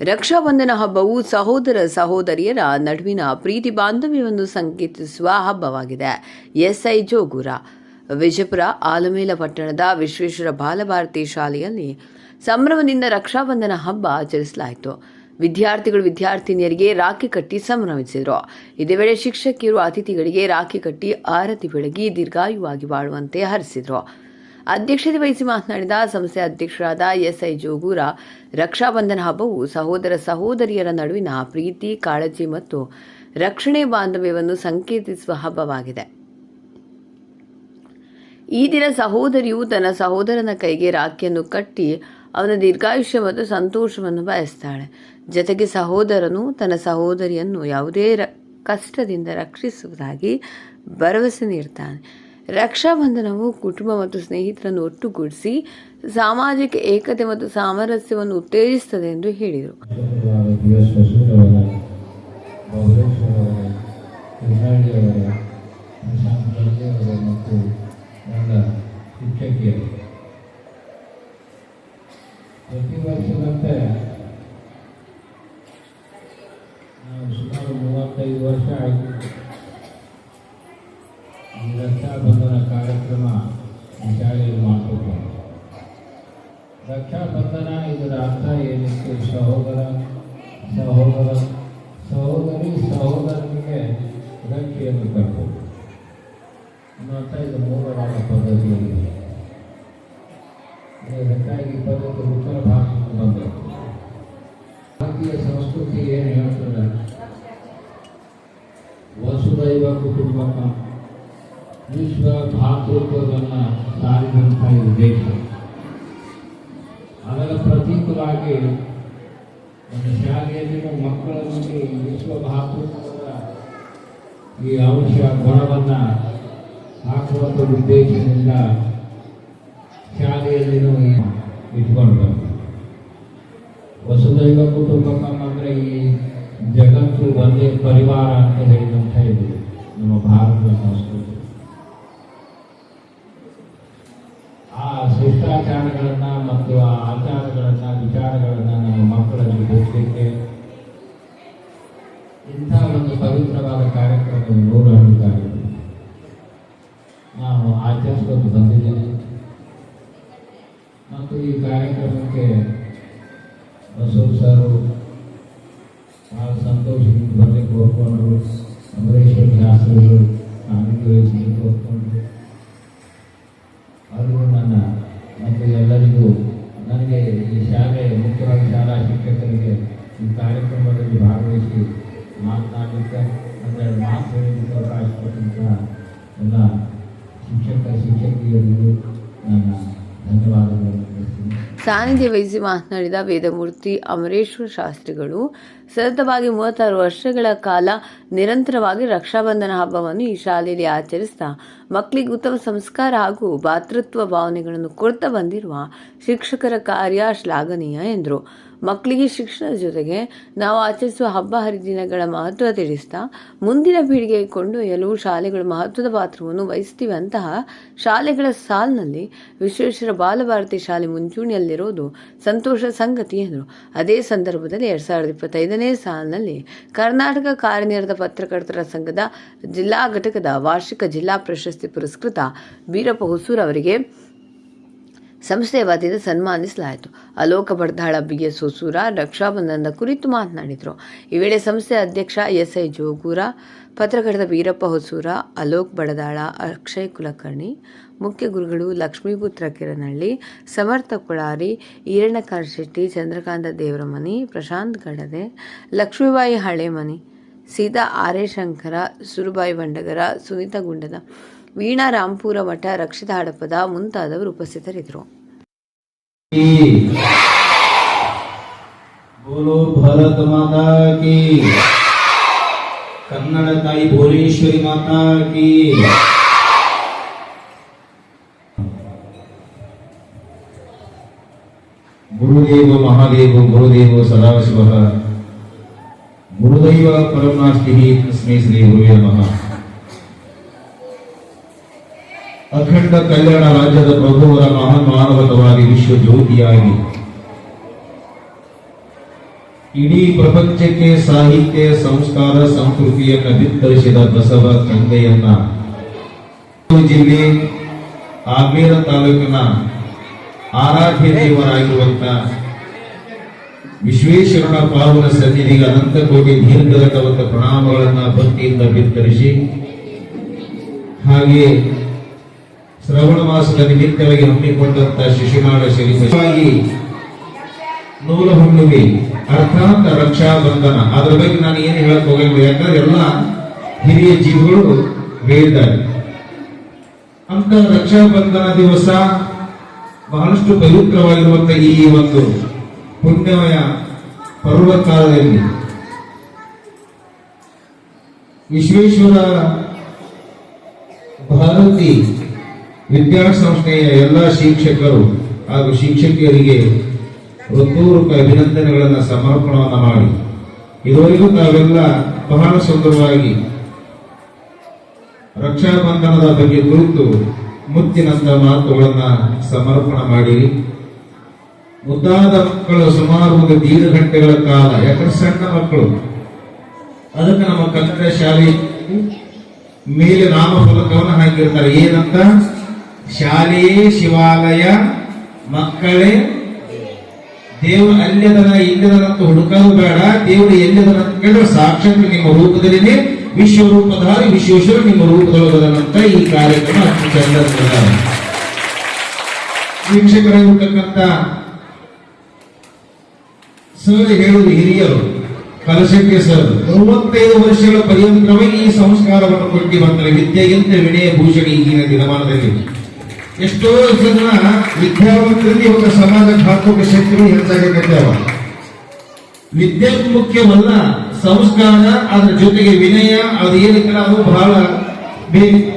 ರಕ್ಷಾಬಂಧನ ಹಬ್ಬವು ಸಹೋದರ ಸಹೋದರಿಯರ ನಡುವಿನ ಪ್ರೀತಿ ಬಾಂಧವ್ಯವನ್ನು ಸಂಕೇತಿಸುವ ಹಬ್ಬವಾಗಿದೆ. ಎಸ್ಐ ಜೋಗೂರ. ವಿಜಯಪುರ ಆಲಮೇಲ ಪಟ್ಟಣದ ವಿಶ್ವೇಶ್ವರ ಬಾಲಭಾರತಿ ಶಾಲೆಯಲ್ಲಿ ಸಂಭ್ರಮದಿಂದ ರಕ್ಷಾಬಂಧನ ಹಬ್ಬ ಆಚರಿಸಲಾಯಿತು. ವಿದ್ಯಾರ್ಥಿಗಳು, ವಿದ್ಯಾರ್ಥಿನಿಯರಿಗೆ ರಾಖಿ ಕಟ್ಟಿ ಸಂಭ್ರಮಿಸಿದರು. ಇದೇ ವೇಳೆ ಶಿಕ್ಷಕಿಯರು, ಅತಿಥಿಗಳಿಗೆ ರಾಖಿ ಕಟ್ಟಿ ಆರತಿ ಬೆಳಗಿ ದೀರ್ಘಾಯುವಾಗಿ ಬಾಳುವಂತೆ ಹರಿಸಿದರು. ಅಧ್ಯಕ್ಷತೆ ವಹಿಸಿ ಮಾತನಾಡಿದ ಸಂಸ್ಥೆ ಅಧ್ಯಕ್ಷರಾದ ಎಸ್ಐ ಜೋಗೂರ, ರಕ್ಷಾಬಂಧನ ಹಬ್ಬವು ಸಹೋದರ ಸಹೋದರಿಯರ ನಡುವಿನ ಪ್ರೀತಿ, ಕಾಳಜಿ ಮತ್ತು ರಕ್ಷಣೆ ಬಾಂಧವ್ಯವನ್ನು ಸಂಕೇತಿಸುವ ಹಬ್ಬವಾಗಿದೆ. ಈ ದಿನ ಸಹೋದರಿಯು ತನ್ನ ಸಹೋದರನ ಕೈಗೆ ರಾಖಿಯನ್ನು ಕಟ್ಟಿ ಅವನ ದೀರ್ಘಾಯುಷ್ಯ ಮತ್ತು ಸಂತೋಷವನ್ನು ಬಯಸ್ತಾಳೆ. ಜೊತೆಗೆ ಸಹೋದರನು ತನ್ನ ಸಹೋದರಿಯನ್ನು ಯಾವುದೇ ರ- ಕಷ್ಟದಿಂದ ರಕ್ಷಿಸುವುದಾಗಿ ಭರವಸೆ ನೀಡ್ತಾನೆ. ರಕ್ಷಾಬಂಧನವು ಕುಟುಂಬ ಮತ್ತು ಸ್ನೇಹಿತರನ್ನು ಒಟ್ಟುಗೂಡಿಸಿ ಸಾಮಾಜಿಕ ಏಕತೆ ಮತ್ತು ಸಾಮರಸ್ಯವನ್ನು ಉತ್ತೇಜಿಸುತ್ತದೆ ಎಂದು ಹೇಳಿದರು ಎಸ್ ಬಸವರವರ ಬಬಲೇಶ್ವರವರ ಕೃಷ್ಣಾಡಿಯವರ ಪ್ರಶಾಂತ್ ಖರ್ಗೆಯವರ ಮತ್ತು ನನ್ನ ಶಿಕ್ಷಕಿಯರು ಪ್ರತಿ ವರ್ಷದಂತೆ ನಾವು ಸುಮಾರು ಮೂವತ್ತೈದು ವರ್ಷ ಆಯಿತು ಈ ರಕ್ಷಾಬಂಧನ ಕಾರ್ಯಕ್ರಮ ಈ ಶಾಲೆಯಲ್ಲಿ ಮಾಡ್ತಿದ್ದೇವೆ ರಕ್ಷಾಬಂಧನ ಇದರ ಅರ್ಥ ಏನಿತ್ತು ಸಹೋದರ ಸಹೋದರ ಸಹೋದರಿ ಸಹೋದರನಿಗೆ ರಕ್ಷೆಯನ್ನು ಕಟ್ಟುವುದು ಅನ್ನುವಂಥ ಇದು ಮೂಲವಾದ ಪದ್ಧತಿಯಾಗಿದೆ ಇದಕ್ಕಾಗಿ ಈ ಪದ್ಧತಿ ಉತ್ತರ ಭಾರತದಿಂದ ಬಂದದ್ದು ಭಾರತೀಯ ಸಂಸ್ಕೃತಿ ಏನು ಹೇಳ್ತದೆ ವಸುದೈವ ಕುಟುಂಬಕ ವಿಶ್ವ ಭಾತೃತ್ವವನ್ನು ಸಾರಿದಂಥ ಇದು ದೇಶ ಅದರ ಪ್ರತೀಕವಾಗಿ ಒಂದು ಶಾಲೆಯಲ್ಲಿನ ಮಕ್ಕಳಲ್ಲಿ ವಿಶ್ವ ಭಾತೃತ್ವದ ಈ ಅಂಶ ಗುಣವನ್ನು ಹಾಕುವಂಥ ಉದ್ದೇಶದಿಂದ ಶಾಲೆಯಲ್ಲಿನೂ ಇಟ್ಕೊಂಡು ವಸುದೈವ ಕುಟುಂಬಕಂ ಅಂದರೆ ಈ ಜಗತ್ತು ಒಂದೇ ಪರಿವಾರ ಅಂತ ಇದು ನಮ್ಮ ಭಾರತದ ಸಂಸ್ಕೃತಿ. ಕಾರ್ಯಕ್ರಮ ನೂರ ಹಣ್ಣು ಕಾರ್ಯಕ್ರಮ ನಾವು ಆಚರಿಸ್ಕೊಂಡು ಬಂದಿದ್ದೇನೆ ಮತ್ತು ಈ ಕಾರ್ಯಕ್ರಮಕ್ಕೆ ಬಸವ ಸರು ಭಾಳ ಸಂತೋಷದಿಂದ ಬರಲಿಕ್ಕೆ ಒಪ್ಕೊಂಡ್ರು ಅಮರೇಶ್ವರ ಶಾಸ್ತ್ರಿಗಳು ಕಾಮಿಗೆ ವಹಿಸಲಿಕ್ಕೆ ಒಪ್ಕೊಂಡ್ರು ಅವರು ನನ್ನ ಮತ್ತು ಎಲ್ಲರಿಗೂ ನನಗೆ ಈ ಶಾಲೆ ಮುಖ್ಯವಾಗಿ ಶಾಲಾ ಶಿಕ್ಷಕರಿಗೆ ಈ ಕಾರ್ಯಕ್ರಮದಲ್ಲಿ ಭಾಗವಹಿಸಿ ಮಾತನಾಡಲಿಕ್ಕೆ ಅಂದರೆ ಮಾತು ಎಲ್ಲ ಶಿಕ್ಷಕ, ಶಿಕ್ಷಕಿಯರಿಗೂ ನನ್ನ ಧನ್ಯವಾದಗಳನ್ನು ಸಾನ್ನಿಧ್ಯ ವಹಿಸಿ ಮಾತನಾಡಿದ ವೇದಮೂರ್ತಿ ಅಮರೇಶ್ವರ ಶಾಸ್ತ್ರಿಗಳು, ಸತತವಾಗಿ ಮೂವತ್ತಾರು ವರ್ಷಗಳ ಕಾಲ ನಿರಂತರವಾಗಿ ರಕ್ಷಾಬಂಧನ ಹಬ್ಬವನ್ನು ಈ ಶಾಲೆಯಲ್ಲಿ ಆಚರಿಸ್ತಾ ಮಕ್ಕಳಿಗೆ ಉತ್ತಮ ಸಂಸ್ಕಾರ ಹಾಗೂ ಭಾತೃತ್ವ ಭಾವನೆಗಳನ್ನು ಕೊಡ್ತಾ ಬಂದಿರುವ ಶಿಕ್ಷಕರ ಕಾರ್ಯ ಶ್ಲಾಘನೀಯ ಎಂದರು. ಮಕ್ಕಳಿಗೆ ಶಿಕ್ಷಣದ ಜೊತೆಗೆ ನಾವು ಆಚರಿಸುವ ಹಬ್ಬ ಹರಿದಿನಗಳ ಮಹತ್ವ ತಿಳಿಸ್ತಾ, ಮುಂದಿನ ಪೀಳಿಗೆಗೆ ಕೊಂಡೊಯ್ಯಲು ಶಾಲೆಗಳು ಮಹತ್ವದ ಪಾತ್ರವನ್ನು ವಹಿಸ್ತಿವೆ ಅಂತಹ ಶಾಲೆಗಳ ಸಾಲಿನಲ್ಲಿ ವಿಶ್ವೇಶ್ವರ ಬಾಲಭಾರತಿ ಶಾಲೆ ಮುಂಚೂಣಿಯಲ್ಲಿರೋದು ಸಂತೋಷ ಸಂಗತಿ ಎಂದರು. ಅದೇ ಸಂದರ್ಭದಲ್ಲಿ ಎರಡ್ ಸಾವಿರದ ಇಪ್ಪತ್ತೈದನೇ ಸಾಲಿನಲ್ಲಿ ಕರ್ನಾಟಕ ಕಾರ್ಯನಿರತ ಪತ್ರಕರ್ತರ ಸಂಘದ ಜಿಲ್ಲಾ ಘಟಕದ ವಾರ್ಷಿಕ ಜಿಲ್ಲಾ ಪ್ರಶಸ್ತಿ ಪುರಸ್ಕೃತ ವೀರಪ್ಪ ಹೊಸೂರ್ ಅವರಿಗೆ ಸಂಸ್ಥೆಯ ವತಿಯಿಂದ ಸನ್ಮಾನಿಸಲಾಯಿತು. ಅಲೋಕ ಬಡ್ದಾಳ ಬಿ ಎಸ್ ಹೊಸೂರ ರಕ್ಷಾಬಂಧನದ ಕುರಿತು ಮಾತನಾಡಿದರು. ಈ ವೇಳೆ ಸಂಸ್ಥೆಯ ಅಧ್ಯಕ್ಷ ಎಸ್ ಐ ಜೋಗೂರ, ಪತ್ರಕರ್ತ ವೀರಪ್ಪ ಹೊಸೂರ, ಅಲೋಕ್ ಬಡದಾಳ, ಅಕ್ಷಯ್ ಕುಲಕರ್ಣಿ, ಮುಖ್ಯ ಗುರುಗಳು ಲಕ್ಷ್ಮೀಪುತ್ರ ಕಿರಣಹಳ್ಳಿ ಸಮರ್ಥ ಕುಳಾರಿ ಈರಣ್ಣಕಾರ ಶೆಟ್ಟಿ, ಚಂದ್ರಕಾಂತ ದೇವರಮನಿ, ಪ್ರಶಾಂತ್ ಗಡದೆ, ಲಕ್ಷ್ಮೀಬಾಯಿ ಹಳೆಮನಿ ಸೀತಾ ಆರ್ಯಶಂಕರ, ಸುರುಬಾಯಿ ಬಂಡಗರ, ಸುನೀತಾ ಗುಂಡನ ವೀಣಾ ರಾಂಪುರ ಮಠ, ರಕ್ಷಿತ ಹಡಪದ ಮುಂತಾದವರು ಉಪಸ್ಥಿತರಿದ್ದರು. ಕನ್ನಡ ತಾಯಿ ಭುವನೇಶ್ವರಿ ಮಾತಾ ಗುರುದೇವ ಮಹಾದೇವ, ಗುರುದೇವ ಸದಾಶಿವ. ಗುರುದೈವ ಪರಮಾಸ್ತಿ ತಸ್ಮೈ ಶ್ರೀ ಗುರುವೇ ನಮಃ. ಅಖಂಡ ಕಲ್ಯಾಣ ರಾಜ್ಯದ ಪ್ರಭುವರ ಮಹಾನ್ ಮಾನವತವಾಗಿ ವಿಶ್ವ ಜ್ಯೋತಿಯಾಗಿ ಇಡೀ ಪ್ರಪಂಚಕ್ಕೆ ಸಾಹಿತ್ಯ, ಸಂಸ್ಕಾರ, ಸಂಸ್ಕೃತಿಯನ್ನು ಬಿತ್ತರಿಸಿದ ಬಸವ ತಂದೆಯನ್ನ ಜಿಲ್ಲೆ ಆಗ್ನೇರ ತಾಲೂಕಿನ ಆರಾಧ್ಯ ದೇವರಾಗಿರುವಂತ ವಿಶ್ವೇಶ್ವರನ ಪಾವನ ಸನ್ನಿಧಿಗೆ ಅನಂತ ಕೋಟಿ ದೀರ್ಘದಂಡವಂತ ಪ್ರಣಾಮಗಳನ್ನ ಭಕ್ತಿಯಿಂದ ಬಿತ್ತರಿಸಿ ಹಾಗೆ ಶ್ರವಣ ಮಾಸದ ನಿಮಿತ್ತವಾಗಿ ಹಮ್ಮಿಕೊಂಡಂತ ಶಿಶುನಾಳ ಶ್ರೀವಾಗಿ ನೂಲ ಹುಣ್ಣಿಮೆ ಅರ್ಥಾತ್ ರಕ್ಷಾ ಬಂಧನ. ಅದ್ರ ಬಗ್ಗೆ ನಾನು ಏನು ಹೇಳಕ್ ಹೋಗಲ್ಲ ಯಾಕಂದ್ರೆ ಎಲ್ಲ ಹಿರಿಯ ಜೀವಿಗಳು ಹೇಳಿದ್ದಾರೆ ಅಂತ ರಕ್ಷಾ ಬಂಧನ ದಿವಸ ಬಹಳಷ್ಟು ಪವಿತ್ರವಾಗಿರುವಂತ ಈ ಒಂದು ಪುಣ್ಯಮಯ ಪರ್ವಕಾಲದಲ್ಲಿ ವಿಶ್ವೇಶ್ವರ ಭಾರತಿ ವಿದ್ಯಾಸಂಸ್ಥೆಯ ಎಲ್ಲ ಶಿಕ್ಷಕರು ಹಾಗೂ ಶಿಕ್ಷಕಿಯರಿಗೆ ಹೃತ್ಪೂರ್ವಕ ಅಭಿನಂದನೆಗಳನ್ನು ಸಮರ್ಪಣವನ್ನು ಮಾಡಿ. ಇದುವರೆಗೂ ತಾವೆಲ್ಲ ಬಹಳ ಸುಂದರವಾಗಿ ರಕ್ಷಾಬಂಧನದ ಬಗ್ಗೆ ಕುರಿತು ಮುತ್ತಿನಂತ ಮಾತುಗಳನ್ನು ಸಮರ್ಪಣ ಮಾಡಿರಿ. ಮುದ್ದಾದ ಮಕ್ಕಳು ಸುಮಾರು ಒಂದು ದೀಡ್ ಗಂಟೆಗಳ ಕಾಲ, ಯಾಕಂದ್ರೆ ಸಣ್ಣ ಮಕ್ಕಳು. ಅದಕ್ಕೆ ನಮ್ಮ ಕನ್ನಡ ಶಾಲೆ ಮೇಲೆ ನಾಮಫಲಕವನ್ನು ಹಾಕಿರ್ತಾರೆ. ಏನಂತ? ಶಾಲೆಯೇ ಶಿವಾಲಯ, ಮಕ್ಕಳೇ ದೇವರು ಅಲ್ಯದನ ಇಲ್ಲದನಂತ ಹುಡುಕಲು ಬೇಡ. ದೇವರು ಎಲ್ಲಿದನ ಕೇಳಿದ್ರೆ ಸಾಕ್ಷಾತ್ ನಿಮ್ಮ ರೂಪದಲ್ಲಿ ವಿಶ್ವರೂಪಧಾರಿ ವಿಶ್ವೇಶ್ವರ ನಿಮ್ಮ ರೂಪದೊಳಗದನಂತ ಈ ಕಾರ್ಯಕ್ರಮ ಅತ್ಯಂತ ವೀಕ್ಷಕರಾಗಿರ್ತಕ್ಕಂಥ ಸರ್ ಹೇಳುವುದು ಹಿರಿಯರು, ಕಲಶಕ್ಕೆ ಸರ್, ಮೂವತ್ತೈದು ವರ್ಷಗಳ ಪರ್ಯಂತರವಾಗಿ ಈ ಸಂಸ್ಕಾರವನ್ನು ಕೊಟ್ಟಿ ಬಂದರೆ ವಿದ್ಯೆಗಿಂತ ವಿನಯ ಭೂಷಣ ಈಗಿನ ದಿನಮಾನದಲ್ಲಿ. ಎಷ್ಟೋ ಜನ ವಿದ್ಯಾವಂತರಲ್ಲಿ ಒಂದು ಸಮಾಜ ಘಾತಕ ಶಕ್ತಿಗಳು ಹೆಚ್ಚಾಗಕತ್ಯಾವ ವಿದ್ಯೆ ಮುಖ್ಯವಲ್ಲ, ಸಂಸ್ಕಾರ, ಅದರ ಜೊತೆಗೆ ವಿನಯ ಅದು ಏನಕ್ಕೆ ಅದು ಬಹಳ ಬೇ-